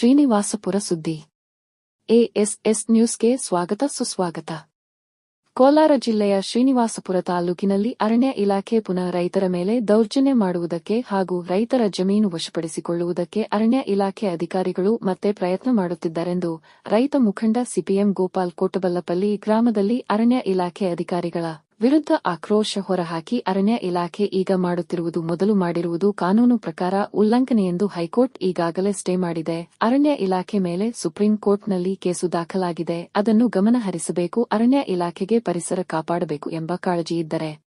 ಶ್ರೀನಿವಾಸಪುರ ಸುದ್ದಿ. ಎಎಸ್ಎಸ್ ನ್ಯೂಸ್ಗೆ ಸ್ವಾಗತ ಸುಸ್ವಾಗತ. ಕೋಲಾರ ಜಿಲ್ಲೆಯ ಶ್ರೀನಿವಾಸಪುರ ತಾಲೂಕಿನಲ್ಲಿ ಅರಣ್ಯ ಇಲಾಖೆ ಪುನಃ ರೈತರ ಮೇಲೆ ದೌರ್ಜನ್ಯ ಮಾಡುವುದಕ್ಕೆ ಹಾಗೂ ರೈತರ ಜಮೀನು ವಶಪಡಿಸಿಕೊಳ್ಳುವುದಕ್ಕೆ ಅರಣ್ಯ ಇಲಾಖೆ ಅಧಿಕಾರಿಗಳು ಮತ್ತೆ ಪ್ರಯತ್ನ ಮಾಡುತ್ತಿದ್ದಾರೆಂದು ರೈತ ಮುಖಂಡ ಸಿಪಿಎಂ ಗೋಪಾಲ್ ಕೋಟಬಲ್ಲಪಲ್ಲಿ ಗ್ರಾಮದಲ್ಲಿ ಅರಣ್ಯ ಇಲಾಖೆ ಅಧಿಕಾರಿಗಳ ವಿರುದ್ಧ ಆಕ್ರೋಶ ಹೊರಹಾಕಿ ಅರಣ್ಯ ಇಲಾಖೆ ಈಗ ಮಾಡುತ್ತಿರುವುದು ಮೊದಲು ಮಾಡಿರುವುದು ಕಾನೂನು ಪ್ರಕಾರ ಉಲ್ಲಂಘನೆಯೆಂದು ಹೈಕೋರ್ಟ್ ಈಗಾಗಲೇ ಸ್ಟೇ ಮಾಡಿದೆ. ಅರಣ್ಯ ಇಲಾಖೆ ಮೇಲೆ ಸುಪ್ರೀಂ ಕೋರ್ಟ್ನಲ್ಲಿ ಕೇಸು ದಾಖಲಾಗಿದೆ. ಅದನ್ನು ಗಮನಹರಿಸಬೇಕು, ಅರಣ್ಯ ಇಲಾಖೆಗೆ ಪರಿಸರ ಕಾಪಾಡಬೇಕು ಎಂಬ ಕಾಳಜಿ ಇದ್ದರೆ.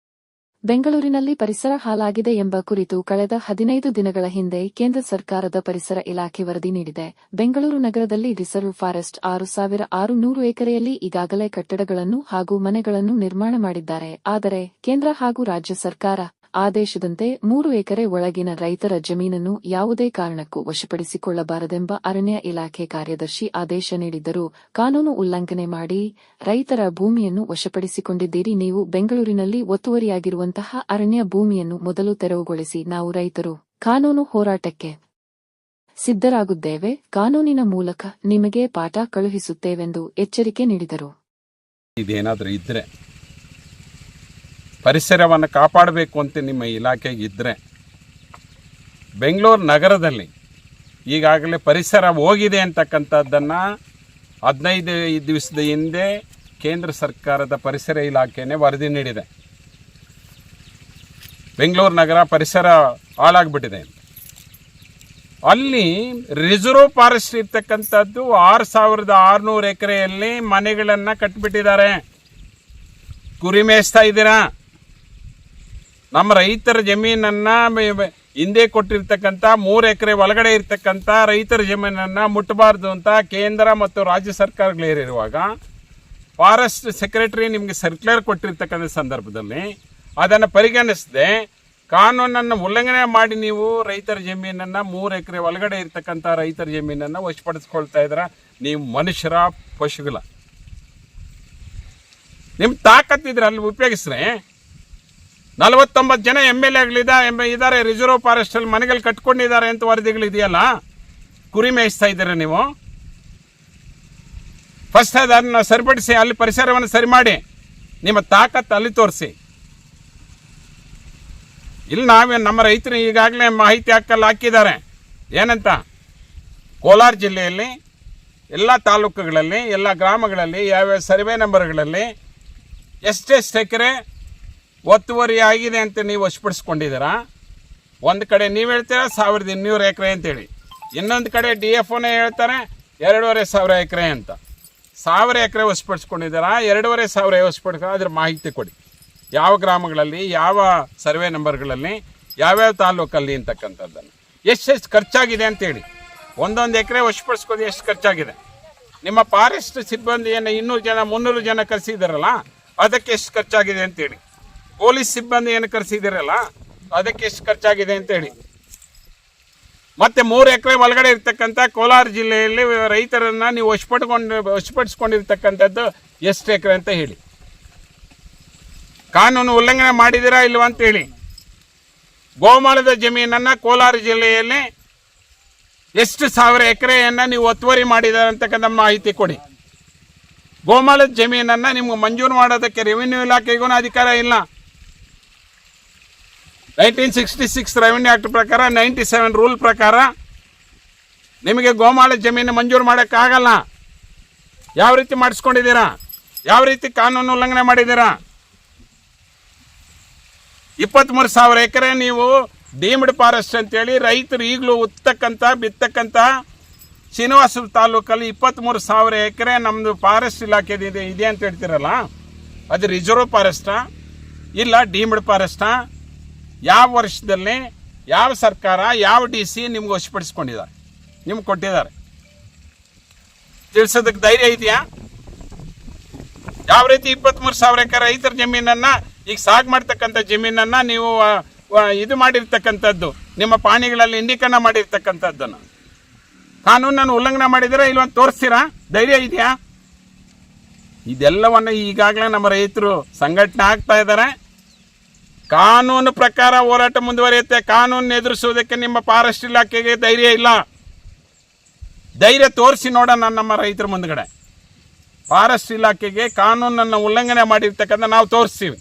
ಬೆಂಗಳೂರಿನಲ್ಲಿ ಪರಿಸರ ಹಾಳಾಗಿದೆ ಎಂಬ ಕುರಿತು ಕಳೆದ ಹದಿನೈದು ದಿನಗಳ ಹಿಂದೆ ಕೇಂದ್ರ ಸರ್ಕಾರದ ಪರಿಸರ ಇಲಾಖೆ ವರದಿ ನೀಡಿದೆ. ಬೆಂಗಳೂರು ನಗರದಲ್ಲಿ ರಿಸರ್ವ್ ಫಾರೆಸ್ಟ್ ಆರು ಸಾವಿರ ಆರು ನೂರು ಎಕರೆಯಲ್ಲಿ ಈಗಾಗಲೇ ಕಟ್ಟಡಗಳನ್ನು ಹಾಗೂ ಮನೆಗಳನ್ನು ನಿರ್ಮಾಣ ಮಾಡಿದ್ದಾರೆ. ಆದರೆ ಕೇಂದ್ರ ಹಾಗೂ ರಾಜ್ಯ ಸರ್ಕಾರ ಆದೇಶದಂತೆ ಮೂರು ಎಕರೆ ಒಳಗಿನ ರೈತರ ಜಮೀನನ್ನು ಯಾವುದೇ ಕಾರಣಕ್ಕೂ ವಶಪಡಿಸಿಕೊಳ್ಳಬಾರದೆಂಬ ಅರಣ್ಯ ಇಲಾಖೆ ಕಾರ್ಯದರ್ಶಿ ಆದೇಶ ನೀಡಿದ್ದರೂ ಕಾನೂನು ಉಲ್ಲಂಘನೆ ಮಾಡಿ ರೈತರ ಭೂಮಿಯನ್ನು ವಶಪಡಿಸಿಕೊಂಡಿದ್ದೀರಿ. ನೀವು ಬೆಂಗಳೂರಿನಲ್ಲಿ ಒತ್ತುವರಿಯಾಗಿರುವಂತಹ ಅರಣ್ಯ ಭೂಮಿಯನ್ನು ಮೊದಲು ತೆರವುಗೊಳಿಸಿ. ನಾವು ರೈತರು ಕಾನೂನು ಹೋರಾಟಕ್ಕೆ ಸಿದ್ಧರಾಗುತ್ತೇವೆ. ಕಾನೂನಿನ ಮೂಲಕ ನಿಮಗೆ ಪಾಠ ಕಳುಹಿಸುತ್ತೇವೆಂದು ಎಚ್ಚರಿಕೆ ನೀಡಿದರು. ಇದೇನಾದರೂ ಇದ್ದರೆ ಪರಿಸರವನ್ನು ಕಾಪಾಡಬೇಕು ಅಂತ ನಿಮ್ಮ ಇಲಾಖೆಗೆ ಇದ್ದರೆ ಬೆಂಗಳೂರು ನಗರದಲ್ಲಿ ಈಗಾಗಲೇ ಪರಿಸರ ಹೋಗಿದೆ ಅಂತಕ್ಕಂಥದ್ದನ್ನು ಹದಿನೈದು ದಿವಸದ ಹಿಂದೆ ಕೇಂದ್ರ ಸರ್ಕಾರದ ಪರಿಸರ ಇಲಾಖೆನೇ ವರದಿ ನೀಡಿದೆ. ಬೆಂಗಳೂರು ನಗರ ಪರಿಸರ ಹಾಳಾಗ್ಬಿಟ್ಟಿದೆ ಅಲ್ಲಿ ರಿಸರ್ವ್ ಫಾರೆಸ್ಟ್ ಇರ್ತಕ್ಕಂಥದ್ದು ಆರು ಸಾವಿರದ ಆರುನೂರು ಎಕರೆಯಲ್ಲಿ ಮನೆಗಳನ್ನು ಕಟ್ಟಿಬಿಟ್ಟಿದ್ದಾರೆ ಕುರಿ ಮೇಯಿಸ್ತಾ ಇದ್ದೀರಾ? ನಮ್ಮ ರೈತರ ಜಮೀನನ್ನು ಹಿಂದೆ ಕೊಟ್ಟಿರ್ತಕ್ಕಂಥ ಮೂರು ಎಕರೆ ಒಳಗಡೆ ಇರ್ತಕ್ಕಂಥ ರೈತರ ಜಮೀನನ್ನು ಮುಟ್ಟಬಾರ್ದು ಅಂತ ಕೇಂದ್ರ ಮತ್ತು ರಾಜ್ಯ ಸರ್ಕಾರಗಳೇರಿರುವಾಗ ಫಾರೆಸ್ಟ್ ಸೆಕ್ರೆಟರಿ ನಿಮಗೆ ಸರ್ಕ್ಯುಲರ್ ಕೊಟ್ಟಿರ್ತಕ್ಕಂಥ ಸಂದರ್ಭದಲ್ಲಿ ಅದನ್ನು ಪರಿಗಣಿಸದೆ ಕಾನೂನನ್ನು ಉಲ್ಲಂಘನೆ ಮಾಡಿ ನೀವು ರೈತರ ಜಮೀನನ್ನು ಮೂರು ಎಕರೆ ಒಳಗಡೆ ಇರ್ತಕ್ಕಂಥ ರೈತರ ಜಮೀನನ್ನು ವಶಪಡಿಸ್ಕೊಳ್ತಾ ಇದ್ರ ನೀವು ಮನುಷ್ಯರ ಪಶುಗಳ. ನಿಮ್ಮ ತಾಕತ್ತಿದ್ರೆ ಅಲ್ಲಿ ಉಪಯೋಗಿಸ್ರೆ ನಲವತ್ತೊಂಬತ್ತು ಜನ ಎಂ ಎಲ್ ಎಗಳಿದ ಇದ್ದಾರೆ ರಿಸರ್ವ್ ಫಾರೆಸ್ಟಲ್ಲಿ ಮನೆಗಳು ಕಟ್ಕೊಂಡಿದ್ದಾರೆ ಅಂತ ವರದಿಗಳಿದೆಯಲ್ಲ ಕುರಿ ಮೇಯಿಸ್ತಾ ಇದ್ದೀರಾ ನೀವು? ಫಸ್ಟ್ ಅದನ್ನು ಸರಿಪಡಿಸಿ, ಅಲ್ಲಿ ಪರಿಸರವನ್ನು ಸರಿ ಮಾಡಿ. ನಿಮ್ಮ ತಾಕತ್ತು ಅಲ್ಲಿ ತೋರಿಸಿ. ಇಲ್ಲಿ ನಾವೇ ನಮ್ಮ ರೈತರು ಈಗಾಗಲೇ ಮಾಹಿತಿ ಹಾಕಲ್ಲಿ ಹಾಕಿದ್ದಾರೆ. ಏನಂತ? ಕೋಲಾರ ಜಿಲ್ಲೆಯಲ್ಲಿ, ಎಲ್ಲ ತಾಲೂಕುಗಳಲ್ಲಿ, ಎಲ್ಲ ಗ್ರಾಮಗಳಲ್ಲಿ, ಯಾವ್ಯಾವ ಸರ್ವೆ ನಂಬರ್ಗಳಲ್ಲಿ, ಎಷ್ಟೆಷ್ಟು ಎಕರೆ ಒತ್ತುವರಿ ಆಗಿದೆ ಅಂತ ನೀವು ವಶಪಡಿಸ್ಕೊಂಡಿದ್ದೀರಾ? ಒಂದು ಕಡೆ ನೀವು ಹೇಳ್ತೀರಾ ಸಾವಿರದ ಇನ್ನೂರು ಎಕರೆ ಅಂತೇಳಿ. ಇನ್ನೊಂದು ಕಡೆ ಡಿ ಎಫ್ ಒನೇ ಹೇಳ್ತಾರೆ ಎರಡೂವರೆ ಸಾವಿರ ಎಕರೆ ಅಂತ. ಸಾವಿರ ಎಕರೆ ವಶಪಡಿಸ್ಕೊಂಡಿದ್ದೀರಾ? ಎರಡೂವರೆ ಸಾವಿರ ವಶಪಡಿಸ್ಕೊ ಅದ್ರ ಮಾಹಿತಿ ಕೊಡಿ. ಯಾವ ಗ್ರಾಮಗಳಲ್ಲಿ, ಯಾವ ಸರ್ವೆ ನಂಬರ್ಗಳಲ್ಲಿ, ಯಾವ್ಯಾವ ತಾಲೂಕಲ್ಲಿ ಅಂತಕ್ಕಂಥದ್ದನ್ನು. ಎಷ್ಟೆಷ್ಟು ಖರ್ಚಾಗಿದೆ ಅಂತೇಳಿ. ಒಂದೊಂದು ಎಕರೆ ವಶಪಡಿಸ್ಕೊಂಡು ಎಷ್ಟು ಖರ್ಚಾಗಿದೆ. ನಿಮ್ಮ ಫಾರೆಸ್ಟ್ ಸಿಬ್ಬಂದಿಯನ್ನು ಇನ್ನೂರು ಜನ, ಮುನ್ನೂರು ಜನ ಕರೆಸಿದಾರಲ್ಲ ಅದಕ್ಕೆ ಎಷ್ಟು ಖರ್ಚಾಗಿದೆ ಅಂತೇಳಿ. ಪೊಲೀಸ್ ಸಿಬ್ಬಂದಿ ಏನು ಕರೆಸಿದಿರಲ್ಲ, ಅದಕ್ಕೆ ಎಷ್ಟು ಖರ್ಚಾಗಿದೆ ಅಂತೇಳಿ ಮತ್ತೆ ಮೂರು ಎಕರೆ ಒಳಗಡೆ ಇರ್ತಕ್ಕಂಥ ಕೋಲಾರ ಜಿಲ್ಲೆಯಲ್ಲಿ ರೈತರನ್ನ ನೀವು ವಶಪಟ್ಕೊಂಡು ವಶಪಡಿಸ್ಕೊಂಡಿರ್ತಕ್ಕಂಥದ್ದು ಎಷ್ಟು ಎಕರೆ ಅಂತ ಹೇಳಿ. ಕಾನೂನು ಉಲ್ಲಂಘನೆ ಮಾಡಿದಿರಾ ಇಲ್ವಾ ಅಂತ ಹೇಳಿ. ಗೋಮಾಳದ ಜಮೀನನ್ನು ಕೋಲಾರ ಜಿಲ್ಲೆಯಲ್ಲಿ ಎಷ್ಟು ಸಾವಿರ ಎಕರೆಯನ್ನು ನೀವು ಒತ್ತುವರಿ ಮಾಡಿದ್ದಾರೆ ಅಂತಕ್ಕಂಥ ಮಾಹಿತಿ ಕೊಡಿ. ಗೋಮಾಳದ ಜಮೀನನ್ನು ನಿಮ್ಗೆ ಮಂಜೂರು ಮಾಡೋದಕ್ಕೆ ರೆವಿನ್ಯೂ ಇಲಾಖೆಗೂ ಅಧಿಕಾರ ಇಲ್ಲ. Nineteen sixty six revenue act ಪ್ರಕಾರ ನೈಂಟಿ ಸೆವೆನ್ ರೂಲ್ ಪ್ರಕಾರ ನಿಮಗೆ ಗೋಮಾಳ ಜಮೀನು ಮಂಜೂರು ಮಾಡೋಕ್ಕಾಗಲ್ಲ. ಯಾವ ರೀತಿ ಮಾಡಿಸ್ಕೊಂಡಿದ್ದೀರಾ? ಯಾವ ರೀತಿ ಕಾನೂನು ಉಲ್ಲಂಘನೆ ಮಾಡಿದ್ದೀರಾ? ಇಪ್ಪತ್ತ್ಮೂರು ಸಾವಿರ ಎಕರೆ ನೀವು ಡೀಮ್ಡ್ ಫಾರೆಸ್ಟ್ ಅಂತೇಳಿ ರೈತರು ಈಗಲೂ ಉತ್ತಕ್ಕಂಥ, ಬಿತ್ತಕ್ಕಂಥ ಶ್ರೀನಿವಾಸ ತಾಲೂಕಲ್ಲಿ ಇಪ್ಪತ್ತ್ಮೂರು ಸಾವಿರ ಎಕರೆ ನಮ್ಮದು ಫಾರೆಸ್ಟ್ ಇಲಾಖೆದಿದೆ ಇದೆ ಅಂತ ಹೇಳ್ತೀರಲ್ಲ? ಅದು ರಿಸರ್ವ್ ಫಾರೆಸ್ಟಾ ಇಲ್ಲ ಡೀಮ್ಡ್ ಫಾರೆಸ್ಟಾ ಯಾವ ವರ್ಷದಲ್ಲಿ ಯಾವ ಸರ್ಕಾರ, ಯಾವ ಡಿ ಸಿ ನಿಮ್ಗೆ ವಶಪಡಿಸ್ಕೊಂಡಿದ್ದಾರೆ? ನಿಮ್ಗೆ ಕೊಟ್ಟಿದ್ದಾರೆ. ತಿಳಿಸೋದಕ್ಕೆ ಧೈರ್ಯ ಇದೆಯಾ? ಯಾವ ರೀತಿ ಇಪ್ಪತ್ತ್ಮೂರು ಸಾವಿರ ಎಕರೆ ರೈತರ ಜಮೀನನ್ನು, ಈಗ ಸಾಗ್ ಮಾಡ್ತಕ್ಕಂಥ ಜಮೀನನ್ನು ನೀವು ಇದು ಮಾಡಿರ್ತಕ್ಕಂಥದ್ದು, ನಿಮ್ಮ ಪಾಣಿಗಳಲ್ಲಿ ಇಂಡಿಕನ್ನ ಮಾಡಿರ್ತಕ್ಕಂಥದ್ದನ್ನು. ಕಾನೂನನ್ನು ಉಲ್ಲಂಘನೆ ಮಾಡಿದರೆ ಇಲ್ಲೊಂದು ತೋರಿಸ್ತೀರಾ? ಧೈರ್ಯ ಇದೆಯಾ? ಇದೆಲ್ಲವನ್ನು ಈಗಾಗಲೇ ನಮ್ಮ ರೈತರು ಸಂಘಟನೆ ಆಗ್ತಾ ಇದ್ದಾರೆ. ಕಾನೂನು ಪ್ರಕಾರ ಹೋರಾಟ ಮುಂದುವರಿಯುತ್ತೆ, ಕಾನೂನು ಎದುರಿಸುವುದಕ್ಕೆ ನಿಮ್ಮ ಫಾರೆಸ್ಟ್ ಇಲಾಖೆಗೆ ಧೈರ್ಯ ಇಲ್ಲ. ಧೈರ್ಯ ತೋರಿಸಿ ನೋಡೋಣ ನಮ್ಮ ರೈತರ ಮುಂದ್ಗಡೆ. ಫಾರೆಸ್ಟ್ ಇಲಾಖೆಗೆ ಕಾನೂನನ್ನು ಉಲ್ಲಂಘನೆ ಮಾಡಿರ್ತಕ್ಕಂಥ ನಾವು ತೋರಿಸ್ತೀವಿ.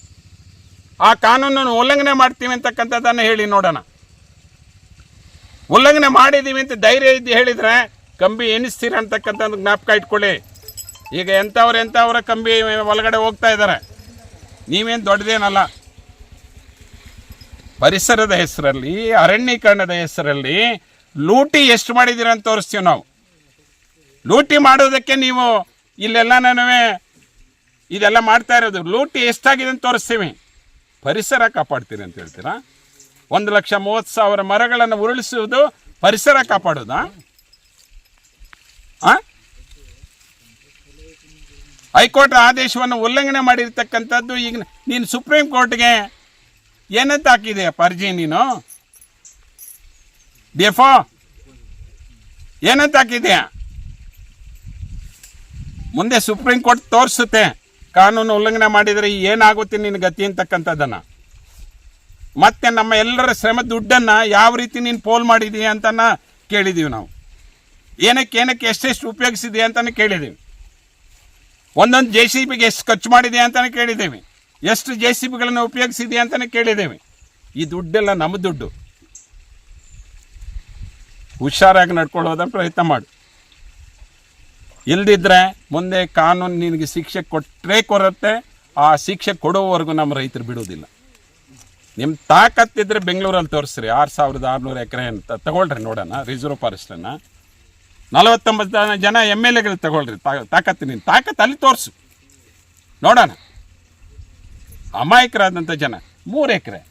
ಆ ಕಾನೂನನ್ನು ಉಲ್ಲಂಘನೆ ಮಾಡ್ತೀವಿ ಅಂತಕ್ಕಂಥದ್ದನ್ನು ಹೇಳಿ ನೋಡೋಣ. ಉಲ್ಲಂಘನೆ ಮಾಡಿದ್ದೀವಿ ಅಂತ ಧೈರ್ಯ ಇದ್ದು ಹೇಳಿದರೆ ಕಂಬಿ ಎಣಿಸ್ತೀರ ಅಂತಕ್ಕಂಥದ್ದು ಜ್ಞಾಪಕ ಇಟ್ಕೊಳ್ಳಿ. ಈಗ ಎಂಥವ್ರು ಎಂಥವ್ರ ಕಂಬಿ ಒಳಗಡೆ ಹೋಗ್ತಾ ಇದ್ದಾರೆ. ನೀವೇನು ದೊಡ್ಡದೇನಲ್ಲ. ಪರಿಸರದ ಹೆಸರಲ್ಲಿ, ಅರಣ್ಯೀಕರಣದ ಹೆಸರಲ್ಲಿ ಲೂಟಿ ಎಷ್ಟು ಮಾಡಿದ್ದೀರ ಅಂತ ತೋರಿಸ್ತೀವಿ ನಾವು. ಲೂಟಿ ಮಾಡೋದಕ್ಕೆ ನೀವು ಇಲ್ಲೆಲ್ಲನೂ ಇದೆಲ್ಲ ಮಾಡ್ತಾ ಇರೋದು. ಲೂಟಿ ಎಷ್ಟಾಗಿದೆ ಅಂತ ತೋರಿಸ್ತೀವಿ. ಪರಿಸರ ಕಾಪಾಡ್ತೀರಿ ಅಂತ ಹೇಳ್ತೀರಾ? ಒಂದು ಲಕ್ಷ ಮೂವತ್ತು ಸಾವಿರ ಮರಗಳನ್ನು ಉರುಳಿಸುವುದು ಪರಿಸರ ಕಾಪಾಡೋದಾ? ಹೈಕೋರ್ಟ್ ಆದೇಶವನ್ನು ಉಲ್ಲಂಘನೆ ಮಾಡಿರ್ತಕ್ಕಂಥದ್ದು ಈಗ ನೀನು ಸುಪ್ರೀಂ ಕೋರ್ಟ್ಗೆ ಏನಂತ ಹಾಕಿದೆಯಪ್ಪ ಅರ್ಜಿ ನೀನು? ಡೆಫೋ ಏನಂತ ಹಾಕಿದೆಯಾ ಮುಂದೆ ಸುಪ್ರೀಂ ಕೋರ್ಟ್ ತೋರಿಸುತ್ತೆ. ಕಾನೂನು ಉಲ್ಲಂಘನೆ ಮಾಡಿದರೆ ಏನಾಗುತ್ತೆ ನಿನ್ನ ಗತಿ ಅಂತಕ್ಕಂಥದ್ದನ್ನು? ಮತ್ತೆ ನಮ್ಮ ಎಲ್ಲರ ಶ್ರಮ ದುಡ್ಡನ್ನು ಯಾವ ರೀತಿ ನೀನು ಪೋಲ್ ಮಾಡಿದೀಯ ಅಂತನ ಕೇಳಿದ್ದೀವಿ ನಾವು. ಏನಕ್ಕೆ ಏನಕ್ಕೆ ಎಷ್ಟೆಷ್ಟು ಉಪಯೋಗಿಸಿದೆಯಾ ಅಂತಲೇ ಕೇಳಿದ್ದೀವಿ ಒಂದೊಂದು ಜೆ ಸಿ ಬಿಗೆ ಎಷ್ಟು ಖರ್ಚು ಮಾಡಿದೆಯಾ ಅಂತಲೇ ಕೇಳಿದ್ದೀವಿ ಎಷ್ಟು ಜೆ ಸಿ ಬಿಗಳನ್ನು ಉಪಯೋಗಿಸಿದೆಯಾ ಅಂತಲೇ ಕೇಳಿದ್ದೇವೆ. ಈ ದುಡ್ಡೆಲ್ಲ ನಮ್ಮ ದುಡ್ಡು. ಹುಷಾರಾಗಿ ನಡ್ಕೊಳ್ಳೋದ ಪ್ರಯತ್ನ ಮಾಡು. ಇಲ್ದಿದ್ರೆ ಮುಂದೆ ಕಾನೂನು ನಿನಗೆ ಶಿಕ್ಷೆ ಕೊಟ್ಟರೆ ಕೊರುತ್ತೆ, ಆ ಶಿಕ್ಷೆ ಕೊಡುವವರೆಗೂ ನಮ್ಮ ರೈತರು ಬಿಡೋದಿಲ್ಲ ನಿಮ್ಮ ತಾಕತ್ತಿದ್ರೆ ಬೆಂಗಳೂರಲ್ಲಿ ತೋರಿಸ್ರಿ, ಆರು ಸಾವಿರದ ಆರುನೂರು ಎಕರೆ ಅಂತ ತಗೊಳ್ರಿ ನೋಡೋಣ, ರಿಸರ್ವ್ ಫಾರೆಸ್ಟನ್ನು. ನಲವತ್ತೊಂಬತ್ತು ಜನ- ಎಂ ಎಲ್ ಎಗಳು ತಗೊಳ್ರಿ, ತಾ- ತಾಕತ್ತು ನಿನ್ನ ತಾಕತ್ತು ಅಲ್ಲಿ ತೋರಿಸು. ನೋಡೋಣ. ಅಮಾಯಕರಾದಂಥ ಜನ, ಮೂರು ಎಕರೆ.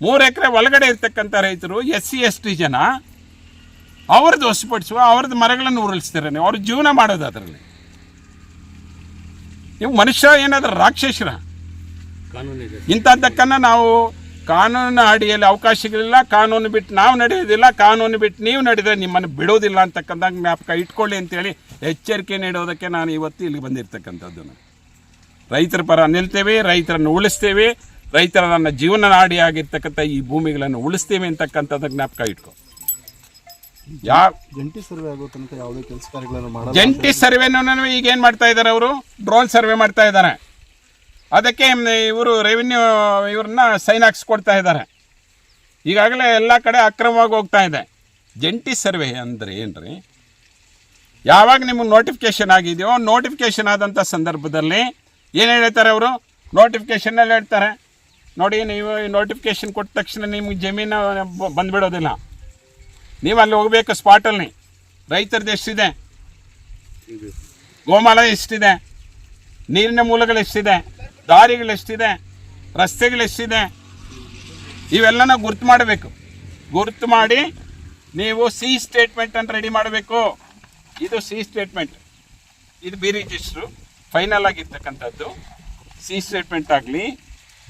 ಮೂರು ಎಕರೆ ಒಳಗಡೆ ಇರ್ತಕ್ಕಂಥ ರೈತರು, ಎಸ್ ಸಿ, ಎಸ್ ಟಿ ಜನ, ಅವ್ರದ್ದು ಹೊಸಪಡಿಸುವ ಅವ್ರದ್ದು ಮರಗಳನ್ನು ಉರುಳಿಸ್ತಾರೆ ನೀವು, ಅವ್ರ ಜೀವನ ಮಾಡೋದು ಅದರಲ್ಲಿ. ನೀವು ಮನುಷ್ಯ, ಏನಾದರೂ ರಾಕ್ಷಸರ. ಇಂಥದ್ದಕ್ಕನ್ನು ನಾವು ಕಾನೂನಿನ ಅಡಿಯಲ್ಲಿ ಅವಕಾಶಗಳಿಲ್ಲ, ಕಾನೂನು ಬಿಟ್ಟು ನಾವು ನಡೆಯೋದಿಲ್ಲ, ಕಾನೂನು ಬಿಟ್ಟು ನೀವು ನಡೆದ್ರೆ ನಿಮ್ಮನ್ನು ಬಿಡೋದಿಲ್ಲ ಅಂತಕ್ಕಂಥ ಜ್ಞಾಪಕ ಇಟ್ಕೊಳ್ಳಿ ಅಂತೇಳಿ ಎಚ್ಚರಿಕೆ ನೀಡೋದಕ್ಕೆ ನಾನು ಇವತ್ತು ಇಲ್ಲಿ ಬಂದಿರ್ತಕ್ಕಂಥದ್ದು ರೈತರ ಪರ ನಿಲ್ತೇವೆ ರೈತರನ್ನು ಉಳಿಸ್ತೇವೆ ರೈತರ ನನ್ನ ಜೀವನ ನಾಡಿ ಆಗಿರ್ತಕ್ಕಂಥ ಈ ಭೂಮಿಗಳನ್ನು ಉಳಿಸ್ತೇವೆ ಅಂತಕ್ಕಂಥದ್ದು ಜ್ಞಾಪಕ ಇಟ್ಕೊ. ಯಾ ಜಂಟಿ ಸರ್ವೆ ಆಗೋ ತನಕ ಯಾವುದೇ ಕೆಲಸ ಕಾರ್ಯಗಳನ್ನು ಮಾಡಲ್ಲ ಜಂಟಿ ಸರ್ವೆನೂ ಈಗ ಏನು ಮಾಡ್ತಾ ಇದ್ದಾರೆ ಅವರು? ಡ್ರೋನ್ ಸರ್ವೆ ಮಾಡ್ತಾ ಇದ್ದಾರೆ. ಅದಕ್ಕೆ ಇವರು ರೆವಿನ್ಯೂ ಇವ್ರನ್ನ ಸೈನ್ ಹಾಕ್ಸ್ಕೊಡ್ತಾ ಇದ್ದಾರೆ. ಈಗಾಗಲೇ ಎಲ್ಲ ಕಡೆ ಅಕ್ರಮವಾಗಿ ಹೋಗ್ತಾ ಇದೆ. ಜಂಟಿ ಸರ್ವೆ ಅಂದರೆ ಏನ್ರಿ? ಯಾವಾಗ ನಿಮಗೆ ನೋಟಿಫಿಕೇಶನ್ ಆಗಿದೆಯೋ ನೋಟಿಫಿಕೇಶನ್ ಆದಂಥ ಸಂದರ್ಭದಲ್ಲಿ ಏನು ಹೇಳ್ತಾರೆ ಅವರು? ನೋಟಿಫಿಕೇಷನ್ನಲ್ಲಿ ಹೇಳ್ತಾರೆ. ನೋಡಿ, ನೀವು ನೋಟಿಫಿಕೇಶನ್ ಕೊಟ್ಟ ತಕ್ಷಣ ನಿಮ್ಗೆ ಜಮೀನು ಬಂದುಬಿಡೋದಿಲ್ಲ. ನೀವು ಅಲ್ಲಿ ಹೋಗಬೇಕು ಸ್ಪಾಟಲ್ಲಿ ರೈತರದ್ದು ಎಷ್ಟಿದೆ? ಗೋಮಾಲ ಎಷ್ಟಿದೆ? ನೀರಿನ ಮೂಲಗಳು ಎಷ್ಟಿದೆ? ದಾರಿಗಳು ಎಷ್ಟಿದೆ? ರಸ್ತೆಗಳು ಎಷ್ಟಿದೆ? ಇವೆಲ್ಲನ ಗುರ್ತು ಮಾಡಬೇಕು. ಗುರ್ತು ಮಾಡಿ ನೀವು ಸಿ ಸ್ಟೇಟ್ಮೆಂಟ್ ಅಂತ ರೆಡಿ ಮಾಡಬೇಕು. ಇದು ಸಿ ಸ್ಟೇಟ್ಮೆಂಟ್ ಇದು ಬಿ ರಿಜಿಸ್ಟ್ರು ಫೈನಲ್ ಆಗಿರ್ತಕ್ಕಂಥದ್ದು. ಸಿ ಸ್ಟೇಟ್ಮೆಂಟ್ ಆಗಲಿ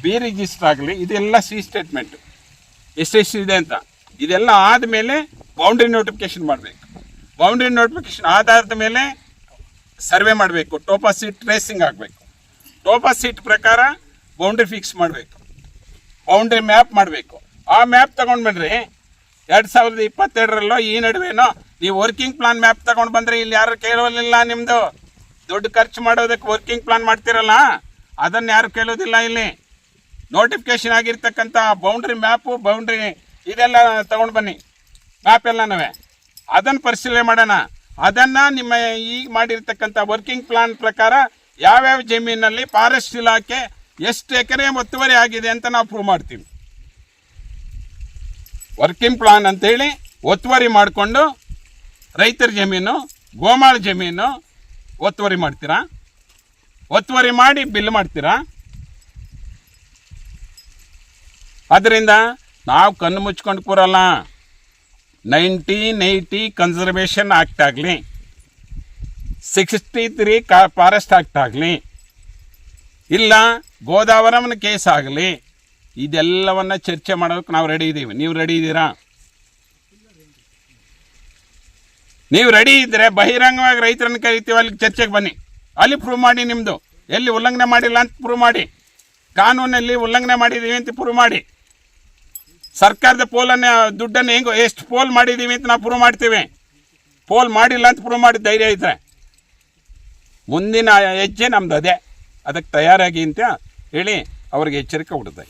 ಬಿ ರಿಜಿಸ್ಟರ್ ಆಗಲಿ, ಇದೆಲ್ಲ ಸಿ ಸ್ಟೇಟ್ಮೆಂಟ್ ಎಷ್ಟೆಷ್ಟಿದೆ ಅಂತ. ಇದೆಲ್ಲ ಆದಮೇಲೆ ಬೌಂಡ್ರಿ ನೋಟಿಫಿಕೇಶನ್ ಮಾಡಬೇಕು. ಬೌಂಡ್ರಿ ನೋಟಿಫಿಕೇಶನ್ ಆಧಾರದ ಮೇಲೆ ಸರ್ವೆ ಮಾಡಬೇಕು. ಟೋಪಾ ಸೀಟ್ ಟ್ರೇಸಿಂಗ್ ಆಗಬೇಕು. ಟೋಪಾ ಸೀಟ್ ಪ್ರಕಾರ ಬೌಂಡ್ರಿ ಫಿಕ್ಸ್ ಮಾಡಬೇಕು. ಬೌಂಡ್ರಿ ಮ್ಯಾಪ್ ಮಾಡಬೇಕು. ಆ ಮ್ಯಾಪ್ ತಗೊಂಡು ಬನ್ರಿ ಎರಡು ಸಾವಿರದ ಇಪ್ಪತ್ತೆರಡರಲ್ಲೋ ಈ ನಡುವೆನೋ, ನೀವು ವರ್ಕಿಂಗ್ ಪ್ಲಾನ್ ಮ್ಯಾಪ್ ತಗೊಂಡು ಬಂದರೆ ಇಲ್ಲಿ ಯಾರು ಕೇಳೋಲಿಲ್ಲ ನಿಮ್ಮದು ದುಡ್ಡು ಖರ್ಚು ಮಾಡೋದಕ್ಕೆ ವರ್ಕಿಂಗ್ ಪ್ಲಾನ್ ಮಾಡ್ತಿರಲ್ಲ, ಅದನ್ನು ಯಾರು ಕೇಳೋದಿಲ್ಲ ಇಲ್ಲಿ. ನೋಟಿಫಿಕೇಶನ್ ಆಗಿರ್ತಕ್ಕಂಥ ಬೌಂಡ್ರಿ ಮ್ಯಾಪು ಬೌಂಡ್ರಿ ಇದೆಲ್ಲ ತಗೊಂಡು ಬನ್ನಿ. ಮ್ಯಾಪ್ ಎಲ್ಲನೂ ಅದನ್ನು ಪರಿಶೀಲನೆ ಮಾಡೋಣ. ಅದನ್ನು ನಿಮ್ಮ ಈಗ ಮಾಡಿರ್ತಕ್ಕಂಥ ವರ್ಕಿಂಗ್ ಪ್ಲಾನ್ ಪ್ರಕಾರ ಯಾವ್ಯಾವ ಜಮೀನಲ್ಲಿ ಫಾರೆಸ್ಟ್ ಇಲಾಖೆ ಎಷ್ಟು ಎಕರೆ ಒತ್ತುವರಿ ಆಗಿದೆ ಅಂತ ನಾವು ಪ್ರೂವ್ ಮಾಡ್ತೀವಿ. ವರ್ಕಿಂಗ್ ಪ್ಲಾನ್ ಅಂತೇಳಿ ಒತ್ತುವರಿ ಮಾಡಿಕೊಂಡು ರೈತರ ಜಮೀನು, ಗೋಮಾಳ ಜಮೀನು ಒತ್ತುವರಿ ಮಾಡ್ತೀರಾ? ಒತ್ತುವರಿ ಮಾಡಿ ಬಿಲ್ ಮಾಡ್ತೀರಾ? ಅದರಿಂದ ನಾವು ಕಣ್ಣು ಮುಚ್ಕೊಂಡು ಕೂರಲ್ಲ. ನೈನ್ಟೀನ್ ಏಯ್ಟಿ ಕನ್ಸರ್ವೇಷನ್ ಆ್ಯಕ್ಟ್ ಆಗಲಿ ಸಿಕ್ಸ್ಟಿ ತ್ರೀ ಕಾ ಫಾರೆಸ್ಟ್ ಆ್ಯಕ್ಟ್ ಆಗಲಿ, ಇಲ್ಲ ಗೋದಾವರಮನ ಕೇಸ್ ಆಗಲಿ, ಇದೆಲ್ಲವನ್ನು ಚರ್ಚೆ ಮಾಡೋದಕ್ಕೆ ನಾವು ರೆಡಿ ಇದ್ದೀವಿ ನೀವು ರೆಡಿ ಇದ್ದೀರಾ ನೀವು ರೆಡಿ ಇದ್ದರೆ ಬಹಿರಂಗವಾಗಿ ರೈತರನ್ನು ಕರಿತೀವಿ, ಅಲ್ಲಿ ಚರ್ಚೆಗೆ ಬನ್ನಿ. ಅಲ್ಲಿ ಪ್ರೂವ್ ಮಾಡಿ ನಿಮ್ಮದು ಎಲ್ಲಿ ಉಲ್ಲಂಘನೆ ಮಾಡಿಲ್ಲ ಅಂತ ಪ್ರೂವ್ ಮಾಡಿ. ಕಾನೂನಲ್ಲಿ ಉಲ್ಲಂಘನೆ ಮಾಡಿದ್ದೀವಿ ಅಂತ ಪ್ರೂವ್ ಮಾಡಿ. ಸರ್ಕಾರದ ಪೋಲನ್ನು, ದುಡ್ಡನ್ನು ಹೆಂಗೋ, ಎಷ್ಟು ಪೋಲ್ ಮಾಡಿದ್ದೀವಿ ಅಂತ ನಾವು ಪ್ರೂವ್ ಮಾಡ್ತೀವಿ. ಪೋಲ್ ಮಾಡಿಲ್ಲ ಅಂತ ಪ್ರೂವ್ ಮಾಡಿ ಧೈರ್ಯ ಇದ್ದರೆ ಮುಂದಿನ ಹೆಜ್ಜೆ ನಮ್ದು ಅದೇ. ಅದಕ್ಕೆ ತಯಾರಾಗಿ ಅಂತ ಹೇಳಿ ಅವ್ರಿಗೆ ಎಚ್ಚರಿಕೆ ಕೊಡ್ತಾ